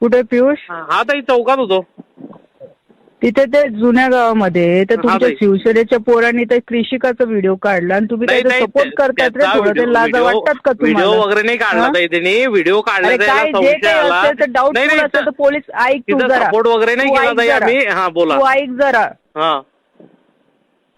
कुठे पियुष? हा ताई चौकात होतो. तिथे ते जुन्या गावामध्ये तर तुमच्या ताई. शिवसेनेच्या पोरांनी ते कृषिकाचा व्हिडिओ काढला आणि तुम्ही नाही त्याचा नाही सपोर्ट त्या- करतात रे? त्याचा थोडं ते लाज वाटतात का व्हिडिओ तुम्हाला वगैरे नाही काढला हा? ताई त्यांनी. व्हिडिओ काढला अरे त्याला काय जे संशय काही आला. असेल तर नाही डाऊटफुल नाही असेल तर पोलीस ऐक तू तिथं जरा. सपोर्ट वगैरे नाही तू केला ऐक ताई जरा. आम्ही. हा बोला. तू ऐक जरा. हा.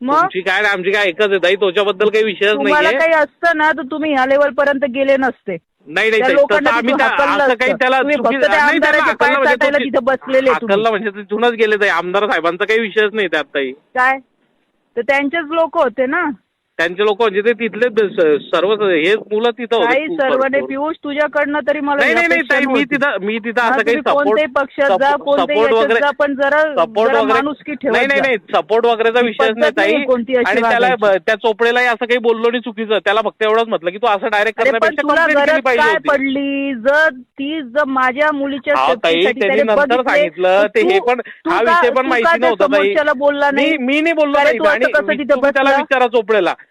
मग? तुमची काय आणि आमची काय एकच आहे? ताई त्याच्याबद्दल काही विषयच तुम्हाला नाहीये. काही असतं ना तर तुम्ही ह्या लेवल पर्यंत गेले नसते. नाही नाही त्या ताई, लोकांना तसं आम्ही तिथून त्या- हाकललं असं काही असतं. त्याला तुम्ही चुकी- फक्त त्या नाही, त्याला आमदाराचे पाय हाकललं म्हणजे चाटायला तो- तिथे बसलेले तुम्ही. हाकललं म्हणजे तिथूनच गेले ताई. आमदार साहेबांचा काही विषयच नाही त्यात ताई. काय? तर त्यांचेच लोक होते ना. त्यांचे लोक म्हणजे ते तिथले सर्व हे मुलं तिथं सर्वने. पियुष तुझ्याकडनं तरी मला नाही नाही ताई मी. तिथं मी तिथं असं काही सपोर्ट पक्षात जा सपोर्ट वगैरे पण जरा सपोर्ट वगैरे नाही नाही. नाही सपोर्ट वगैरेचा विषयच पद्धत नाही ताई आणि त्याला त्या चोपडेलाही असं काही बोललो नाही चुकीचं त्याला फक्त एवढंच म्हटलं की तू असं डायरेक्ट करण्यापेक्षा पडली जर ती जर माझ्या मुलीच्या त्यांनी नंतर सांगितलं, ते हे पण- हा विषय पण माहिती नव्हता, बोलला नाही मी नाही बोललो त्याला? विचारा चोपडेला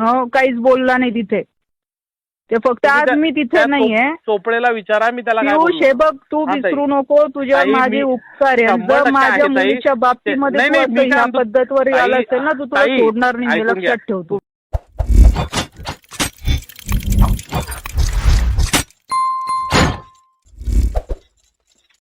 हो काहीच बोलला नाही तिथे ते फक्त आज मी तिथे नाहीये चोपडेला विचारा मी त्याला तू हा, ताई. विसरू नको तुझ्या माझे उपकार जर माझ्या. मुलीच्या बाबतीमध्ये तू पद्धतवर आला असेल ना तू तुला सोडणार नाही. लक्षात ठेव तू